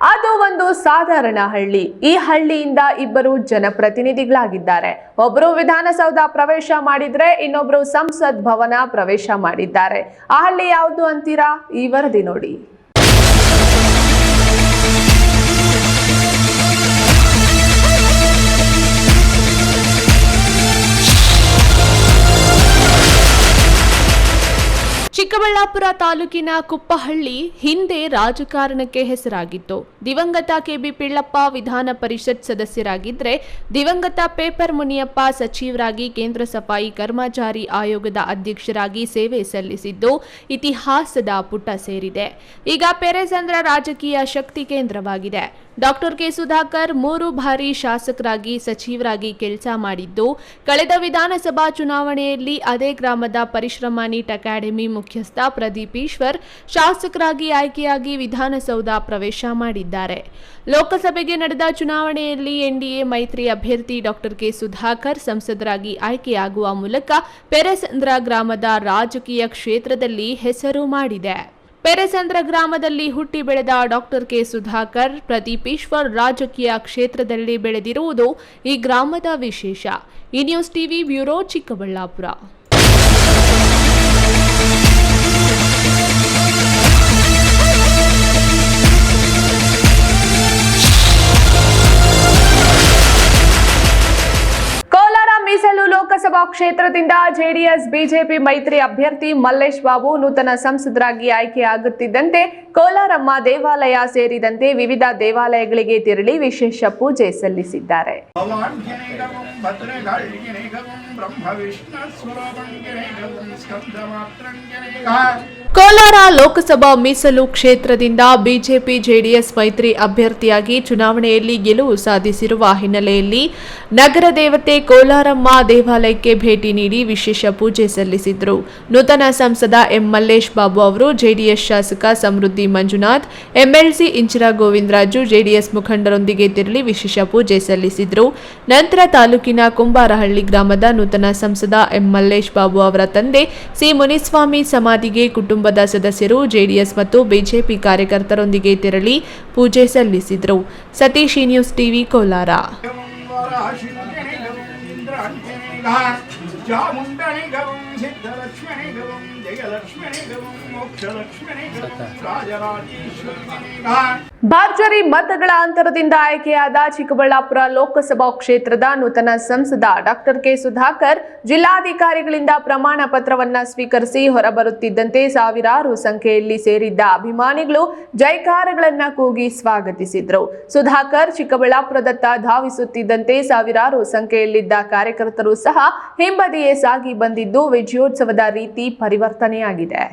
ಅದು ಒಂದು ಸಾಧಾರಣ ಹಳ್ಳಿ. ಈ ಹಳ್ಳಿಯಿಂದ ಇಬ್ಬರು ಜನಪ್ರತಿನಿಧಿಗಳಾಗಿದ್ದಾರೆ. ಒಬ್ಬರು ವಿಧಾನಸೌಧ ಪ್ರವೇಶ ಮಾಡಿದ್ರೆ ಇನ್ನೊಬ್ರು ಸಂಸತ್ ಭವನ ಪ್ರವೇಶ ಮಾಡಿದ್ದಾರೆ. ಆ ಹಳ್ಳಿ ಯಾವುದು ಅಂತೀರಾ? ಈ ವರದಿ ನೋಡಿ. ಚಿಕ್ಕಬಳ್ಳಾಪುರ ತಾಲೂಕಿನ ಕುಪ್ಪಹಳ್ಳಿ ಹಿಂದೆ ರಾಜಕಾರಣಕ್ಕೆ ಹೆಸರಾಗಿತ್ತು. ದಿವಂಗತ ಕೆಬಿ ಪಿಳ್ಳಪ್ಪ ವಿಧಾನ ಪರಿಷತ್ ಸದಸ್ಯರಾಗಿದ್ದರೆ ದಿವಂಗತ ಪೇಪರ್ ಮುನಿಯಪ್ಪ ಸಚಿವರಾಗಿ ಕೇಂದ್ರ ಸಫಾಯಿ ಕರ್ಮಚಾರಿ ಆಯೋಗದ ಅಧ್ಯಕ್ಷರಾಗಿ ಸೇವೆ ಸಲ್ಲಿಸಿದ್ದು ಇತಿಹಾಸದ ಪುಟ ಸೇರಿದೆ. ಈಗ ಪೆರೆಸಂದ್ರ ರಾಜಕೀಯ ಶಕ್ತಿ ಕೇಂದ್ರವಾಗಿದೆ. ಡಾಕ್ಟರ್ ಕೆ ಸುಧಾಕರ್ ಮೂರು ಬಾರಿ ಶಾಸಕರಾಗಿ ಸಚಿವರಾಗಿ ಕೆಲಸ ಮಾಡಿದ್ದು, ಕಳೆದ ವಿಧಾನಸಭಾ ಚುನಾವಣೆಯಲ್ಲಿ ಅದೇ ಗ್ರಾಮದ ಪರಿಶ್ರಮ ನೀಟ್ ಅಕಾಡೆಮಿ ಮುಖ್ಯಸ್ಥ ಪ್ರದೀಪ್ ಈಶ್ವರ್ ಶಾಸಕರಾಗಿ ಆಯ್ಕೆಯಾಗಿ ವಿಧಾನಸೌಧ ಪ್ರವೇಶ ಮಾಡಿದ್ದಾರೆ. ಲೋಕಸಭೆಗೆ ನಡೆದ ಚುನಾವಣೆಯಲ್ಲಿ ಎನ್ಡಿಎ ಮೈತ್ರಿ ಅಭ್ಯರ್ಥಿ ಡಾಕ್ಟರ್ ಕೆ. ಸುಧಾಕರ್ ಸಂಸದರಾಗಿ ಆಯ್ಕೆಯಾಗುವ ಮೂಲಕ ಪೆರೆಸಂದ್ರ ಗ್ರಾಮದ ರಾಜಕೀಯ ಕ್ಷೇತ್ರದಲ್ಲಿ ಹೆಸರು ಮಾಡಿದೆ. ಪೆರೆಸಂದ್ರ ಗ್ರಾಮದಲ್ಲಿ ಹುಟ್ಟಿ ಬೆಳೆದ ಡಾಕ್ಟರ್ ಕೆ. ಸುಧಾಕರ್ ಪ್ರದೀಪೀಶ್ವರ್ ರಾಜಕೀಯ ಕ್ಷೇತ್ರದಲ್ಲಿ ಬೆಳೆದಿರುವುದು ಈ ಗ್ರಾಮದ ವಿಶೇಷ. ಈ ನ್ಯೂಸ್ ಟಿವಿ ಬ್ಯೂರೋ ಚಿಕ್ಕಬಳ್ಳಾಪುರ. ಕ್ಷೇತ್ರದಿಂದ ಜೆಡಿಎಸ್ ಬಿಜೆಪಿ ಮೈತ್ರಿ ಅಭ್ಯರ್ಥಿ ಮಲ್ಲೇಶ್ ಬಾಬು ನೂತನ ಸಂಸದರಾಗಿ ಆಯ್ಕೆಯಾಗುತ್ತಿದ್ದಂತೆ ಕೋಲಾರಮ್ಮ ದೇವಾಲಯ ಸೇರಿದಂತೆ ವಿವಿಧ ದೇವಾಲಯಗಳಿಗೆ ತೆರಳಿ ವಿಶೇಷ ಪೂಜೆ ಸಲ್ಲಿಸಿದ್ದಾರೆ. ಕೋಲಾರ ಲೋಕಸಭಾ ಮೀಸಲು ಕ್ಷೇತ್ರದಿಂದ ಬಿಜೆಪಿ ಜೆಡಿಎಸ್ ಮೈತ್ರಿ ಅಭ್ಯರ್ಥಿಯಾಗಿ ಚುನಾವಣೆಯಲ್ಲಿ ಗೆಲುವು ಸಾಧಿಸಿರುವ ಹಿನ್ನೆಲೆಯಲ್ಲಿ ನಗರ ದೇವತೆ ಕೋಲಾರಮ್ಮ ದೇವಾಲಯಕ್ಕೆ ಭೇಟಿ ನೀಡಿ ವಿಶೇಷ ಪೂಜೆ ಸಲ್ಲಿಸಿದರು. ನೂತನ ಸಂಸದ ಎಂ ಮಲ್ಲೇಶ್ ಬಾಬು ಅವರು ಜೆಡಿಎಸ್ ಶಾಸಕ ಸಮೃದ್ಧಿ ಮಂಜುನಾಥ್, ಎಂಎಲ್ಸಿ ಇಂಚಿರಾ ಗೋವಿಂದರಾಜು ಜೆಡಿಎಸ್ ಮುಖಂಡರೊಂದಿಗೆ ತೆರಳಿ ವಿಶೇಷ ಪೂಜೆ ಸಲ್ಲಿಸಿದರು. ನಂತರ ತಾಲೂಕಿನ ಕುಂಬಾರಹಳ್ಳಿ ಗ್ರಾಮದ ನೂತನ ಸಂಸದ ಎಂ ಮಲ್ಲೇಶ್ ಬಾಬು ಅವರ ತಂದೆ ಸಿ ಮುನಿಸ್ವಾಮಿ ಸಮಾಧಿಗೆ ಕುಟುಂಬದ ಸದಸ್ಯರು ಜೆಡಿಎಸ್ ಮತ್ತು ಬಿಜೆಪಿ ಕಾರ್ಯಕರ್ತರೊಂದಿಗೆ ತೆರಳಿ ಪೂಜೆ ಸಲ್ಲಿಸಿದರು. Satish news TV Kolar. జాముండని గవం సిద్ధలక్ష్మణి గవం జయలక్ష్మణి గవం మోక్షలక్ష్మి ಭರ್ಜರಿ ಮತಗಳ ಅಂತರದಿಂದ ಆಯ್ಕೆಯಾದ ಚಿಕ್ಕಬಳ್ಳಾಪುರ ಲೋಕಸಭಾ ಕ್ಷೇತ್ರದ ನೂತನ ಸಂಸದ ಡಾಕ್ಟರ್ ಕೆ ಸುಧಾಕರ್ ಜಿಲ್ಲಾಧಿಕಾರಿಗಳಿಂದ ಪ್ರಮಾಣ ಪತ್ರವನ್ನ ಸ್ವೀಕರಿಸಿ ಹೊರಬರುತ್ತಿದ್ದಂತೆ ಸಾವಿರಾರು ಸಂಖ್ಯೆಯಲ್ಲಿ ಸೇರಿದ್ದ ಅಭಿಮಾನಿಗಳು ಜೈಕಾರಗಳನ್ನ ಕೂಗಿ ಸ್ವಾಗತಿಸಿದ್ರು. ಸುಧಾಕರ್ ಚಿಕ್ಕಬಳ್ಳಾಪುರದತ್ತ ಧಾವಿಸುತ್ತಿದ್ದಂತೆ ಸಾವಿರಾರು ಸಂಖ್ಯೆಯಲ್ಲಿದ್ದ ಕಾರ್ಯಕರ್ತರು ಸಹ ಹಿಂಬದಿಯೇ ಸಾಗಿ ಬಂದಿದ್ದು ವಿಜಯೋತ್ಸವದ ರೀತಿ ಪರಿವರ್ತನೆಯಾಗಿದೆ.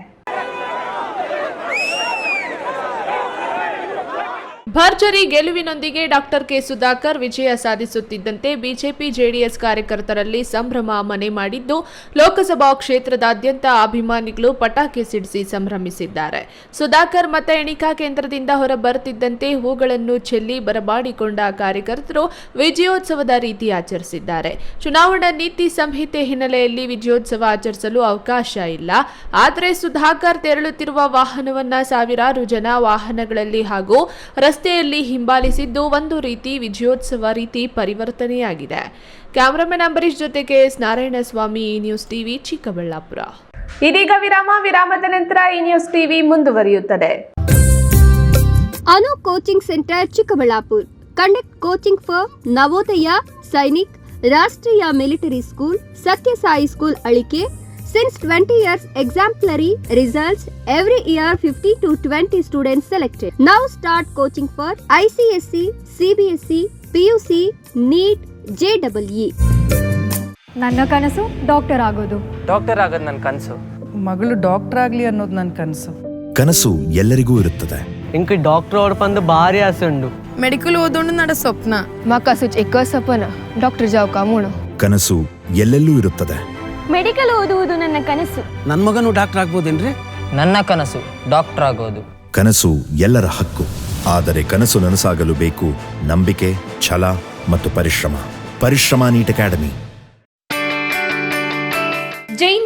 ಭರ್ಜರಿ ಗೆಲುವಿನೊಂದಿಗೆ ಡಾಕ್ಟರ್ ಕೆ ಸುಧಾಕರ್ ವಿಜಯ ಸಾಧಿಸುತ್ತಿದ್ದಂತೆ ಬಿಜೆಪಿ ಜೆಡಿಎಸ್ ಕಾರ್ಯಕರ್ತರಲ್ಲಿ ಸಂಭ್ರಮ ಮನೆ ಮಾಡಿದ್ದು ಲೋಕಸಭಾ ಕ್ಷೇತ್ರದಾದ್ಯಂತ ಅಭಿಮಾನಿಗಳು ಪಟಾಕಿ ಸಿಡಿಸಿ ಸಂಭ್ರಮಿಸಿದ್ದಾರೆ. ಸುಧಾಕರ್ ಮತ ಎಣಿಕಾ ಕೇಂದ್ರದಿಂದ ಹೊರಬರುತ್ತಿದ್ದಂತೆ ಹೂಗಳನ್ನು ಚೆಲ್ಲಿ ಬರಮಾಡಿಕೊಂಡ ಕಾರ್ಯಕರ್ತರು ವಿಜಯೋತ್ಸವದ ರೀತಿ ಆಚರಿಸಿದ್ದಾರೆ. ಚುನಾವಣಾ ನೀತಿ ಸಂಹಿತೆ ಹಿನ್ನೆಲೆಯಲ್ಲಿ ವಿಜಯೋತ್ಸವ ಆಚರಿಸಲು ಅವಕಾಶ ಇಲ್ಲ. ಆದರೆ ಸುಧಾಕರ್ ತೆರಳುತ್ತಿರುವ ವಾಹನವನ್ನ ಸಾವಿರಾರು ಜನ ವಾಹನಗಳಲ್ಲಿ ಹಾಗೂ ರಸ್ತೆಯಲ್ಲಿ ಹಿಂಬಾಲಿಸಿದ್ದು ಒಂದು ರೀತಿ ವಿಜಯೋತ್ಸವ ರೀತಿ ಪರಿವರ್ತನೆಯಾಗಿದೆ. ಕ್ಯಾಮರಾಮನ್ ಅಂಬರೀಶ್ ಜೊತೆಗೆ ಎಸ್ ನಾರಾಯಣಸ್ವಾಮಿ ಈ ನ್ಯೂಸ್ ಟಿವಿ ಚಿಕ್ಕಬಳ್ಳಾಪುರ. ಇದೀಗ ವಿರಾಮ ವಿರಾಮದ ನಂತರ ಈ ನ್ಯೂಸ್ ಟಿವಿ ಮುಂದುವರಿಯುತ್ತದೆ. Anu coaching centre Chikkaballapur. Conduct coaching for Navodaya Sainik Rashtriya military school Satya Sai school Alike Since 20 years, exemplary results every year 50 to 20 students selected. Now start coaching for ICSC, CBSE, PUC, NEET, JEE. ನನ್ನ ಕನಸು doctor ಆಗೋದು doctor ಆಗೋದು ನನ್ನ ಕನಸು ಮಗಳು doctor ಆಗಲಿ ಅನ್ನೋದು ನನ್ನ ಕನಸು ಕನಸು ಎಲ್ಲರಿಗೂ ಇರುತ್ತದೆ ఇంక డాక్టర్ ఓడపందు భారీ ఆశ ఉండు ಮೆಡಿಕಲ್ ಓದೋಣ ನಡ ಸ್ವಪ್ನ మా కసు ఎక్కువ సపన డాక్టర్ జావు కామును ಕನಸು ಎಲ್ಲೆಲ್ಲೂ ಇರುತ್ತದೆ ಮೆಡಿಕಲ್ ಓದುವುದು ನನ್ನ ಕನಸು. ನನ್ನ ಮಗನು ಡಾಕ್ಟರ್ ಆಗ್ಬೋದೇನ್ರಿ? ನನ್ನ ಕನಸು ಡಾಕ್ಟರ್ ಆಗೋದು. ಕನಸು ಎಲ್ಲರ ಹಕ್ಕು. ಆದರೆ ಕನಸು ನನಸಾಗಲು ಬೇಕು ನಂಬಿಕೆ ಛಲ ಮತ್ತು ಪರಿಶ್ರಮ. ಪರಿಶ್ರಮ ನೀಟ್ ಅಕಾಡೆಮಿ.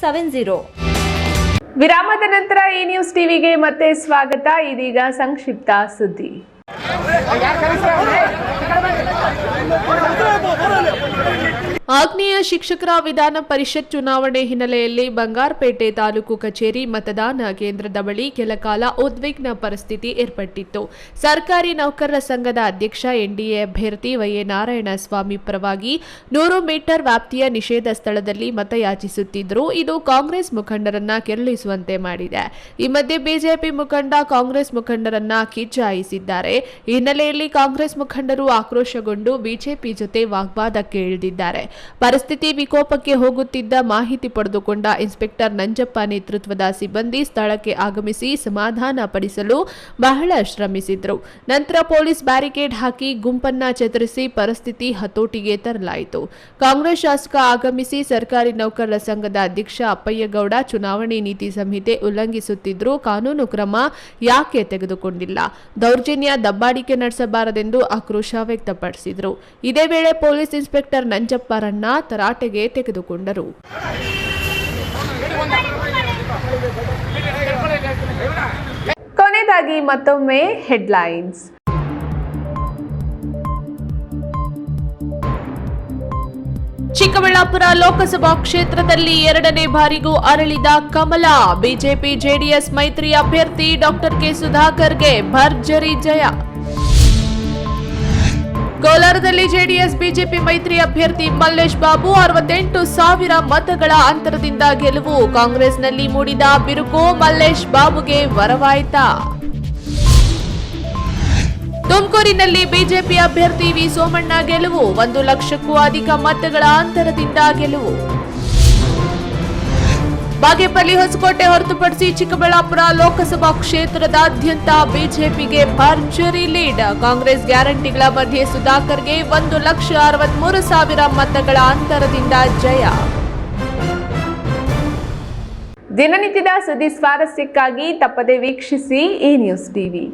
seven zero. ವಿರಾಮದ ನಂತರ ಈ ನ್ಯೂಸ್ ಟಿವಿಗೆ ಮತ್ತೆ ಸ್ವಾಗತ. ಇದೀಗ ಸಂಕ್ಷಿಪ್ತ ಸುದ್ದಿ. ಆಗ್ನೇಯ ಶಿಕ್ಷಕರ ವಿಧಾನ ಪರಿಷತ್ ಚುನಾವಣೆ ಹಿನ್ನೆಲೆಯಲ್ಲಿ ಬಂಗಾರಪೇಟೆ ತಾಲೂಕು ಕಚೇರಿ ಮತದಾನ ಕೇಂದ್ರದ ಬಳಿ ಕೆಲಕಾಲ ಉದ್ವಿಗ್ನ ಪರಿಸ್ಥಿತಿ ಏರ್ಪಟ್ಟಿತ್ತು. ಸರ್ಕಾರಿ ನೌಕರರ ಸಂಘದ ಅಧ್ಯಕ್ಷ ಎನ್ಡಿಎ ಅಭ್ಯರ್ಥಿ ವೈಎ ನಾರಾಯಣಸ್ವಾಮಿ ಪರವಾಗಿ ನೂರು ಮೀಟರ್ ವ್ಯಾಪ್ತಿಯ ನಿಷೇಧ ಸ್ಥಳದಲ್ಲಿ ಮತಯಾಚಿಸುತ್ತಿದ್ದರು. ಇದು ಕಾಂಗ್ರೆಸ್ ಮುಖಂಡರನ್ನ ಕೆರಳಿಸುವಂತೆ ಮಾಡಿದೆ. ಈ ಮಧ್ಯೆ ಬಿಜೆಪಿ ಮುಖಂಡ ಕಾಂಗ್ರೆಸ್ ಮುಖಂಡರನ್ನ ಕಿಚ್ಚಾಯಿಸಿದ್ದಾರೆ. ಹಿನ್ನೆಲೆಯಲ್ಲಿ ಕಾಂಗ್ರೆಸ್ ಮುಖಂಡರು ಆಕ್ರೋಶಗೊಂಡು ಬಿಜೆಪಿ ಜೊತೆ ವಾಗ್ವಾದಕ್ಕೆ ಇಳಿದಿದ್ದಾರೆ. ಪರಿಸ್ಥಿತಿ ವಿಕೋಪಕ್ಕೆ ಹೋಗುತ್ತಿದ್ದ ಮಾಹಿತಿ ಪಡೆದುಕೊಂಡ ಇನ್ಸ್ಪೆಕ್ಟರ್ ನಂಜಪ್ಪ ನೇತೃತ್ವದ ಸಿಬ್ಬಂದಿ ಸ್ಥಳಕ್ಕೆ ಆಗಮಿಸಿ ಸಮಾಧಾನ ಪಡಿಸಲು ಬಹಳ ಶ್ರಮಿಸಿದ್ರು. ನಂತರ ಪೊಲೀಸ್ ಬ್ಯಾರಿಕೇಡ್ ಹಾಕಿ ಗುಂಪನ್ನ ಚದುರಿಸಿ ಪರಿಸ್ಥಿತಿ ಹತೋಟಿಗೆ ತರಲಾಯಿತು. ಕಾಂಗ್ರೆಸ್ ಶಾಸಕ ಆಗಮಿಸಿ ಸರ್ಕಾರಿ ನೌಕರರ ಸಂಘದ ಅಧ್ಯಕ್ಷ ಅಪ್ಪಯ್ಯಗೌಡ ಚುನಾವಣೆ ನೀತಿ ಸಂಹಿತೆ ಉಲ್ಲಂಘಿಸುತ್ತಿದ್ರು ಕಾನೂನು ಕ್ರಮ ಯಾಕೆ ತೆಗೆದುಕೊಂಡಿಲ್ಲ? ದೌರ್ಜನ್ಯ ದಬ್ಬಾಡಿಕೆ ನಡೆಸಬಾರದೆಂದು ಆಕ್ರೋಶ ವ್ಯಕ್ತಪಡಿಸಿದರು. ಇದೇ ವೇಳೆ ಪೊಲೀಸ್ ಇನ್ಸ್ಪೆಕ್ಟರ್ ನಂಜಪ್ಪರನ್ನ ತರಾಟೆಗೆ ತೆಗೆದುಕೊಂಡರು. ಕೊನೆಯದಾಗಿ ಮತ್ತೊಮ್ಮೆ ಹೆಡ್ಲೈನ್ಸ್. ಚಿಕ್ಕಬಳ್ಳಾಪುರ ಲೋಕಸಭಾ ಕ್ಷೇತ್ರದಲ್ಲಿ ಎರಡನೇ ಬಾರಿಗೂ ಅರಳಿದ ಕಮಲ, ಬಿಜೆಪಿ, ಜೆಡಿಎಸ್ ಮೈತ್ರಿ ಅಭ್ಯರ್ಥಿ ಡಾಕ್ಟರ್ ಕೆ ಸುಧಾಕರ್ಗೆ ಭರ್ಜರಿ ಜಯ. ಕೋಲಾರದಲ್ಲಿ ಜೆಡಿಎಸ್, ಬಿಜೆಪಿ ಮೈತ್ರಿ ಅಭ್ಯರ್ಥಿ ಮಲ್ಲೇಶ್ ಬಾಬು ಅರವತ್ತೆಂಟು ಸಾವಿರ ಮತಗಳ ಅಂತರದಿಂದ ಗೆಲುವು. ಕಾಂಗ್ರೆಸ್ನಲ್ಲಿ ಮೂಡಿದ ಬಿರುಕು ಮಲ್ಲೇಶ್ ಬಾಬುಗೆ ವರವಾಯಿತಾ. ತುಮಕೂರಿನಲ್ಲಿ ಬಿಜೆಪಿ ಅಭ್ಯರ್ಥಿ ವಿ ಸೋಮಣ್ಣ ಗೆಲುವು. ಒಂದು ಲಕ್ಷಕ್ಕೂ ಅಧಿಕ ಮತಗಳ ಅಂತರದಿಂದ ಗೆಲುವು. ಬಾಗೇಪಲ್ಲಿ ಹೊಸಕೋಟೆ ಹೊರತುಪಡಿಸಿ ಚಿಕ್ಕಬಳ್ಳಾಪುರ ಲೋಕಸಭಾ ಕ್ಷೇತ್ರದಾದ್ಯಂತ ಬಿಜೆಪಿಗೆ ಭರ್ಜರಿ ಲೀಡ್. ಕಾಂಗ್ರೆಸ್ ಗ್ಯಾರಂಟಿಗಳ ಮಧ್ಯೆ ಸುಧಾಕರ್ಗೆ ಒಂದು ಲಕ್ಷ ಅರವತ್ಮೂರು ಸಾವಿರ ಮತಗಳ ಅಂತರದಿಂದ ಜಯ. ದಿನನಿತ್ಯದ ಸುದ್ದಿ ಸ್ವಾರಸ್ಯಕ್ಕಾಗಿ ತಪ್ಪದೆ ವೀಕ್ಷಿಸಿ ಈ ನ್ಯೂಸ್ ಟಿವಿ.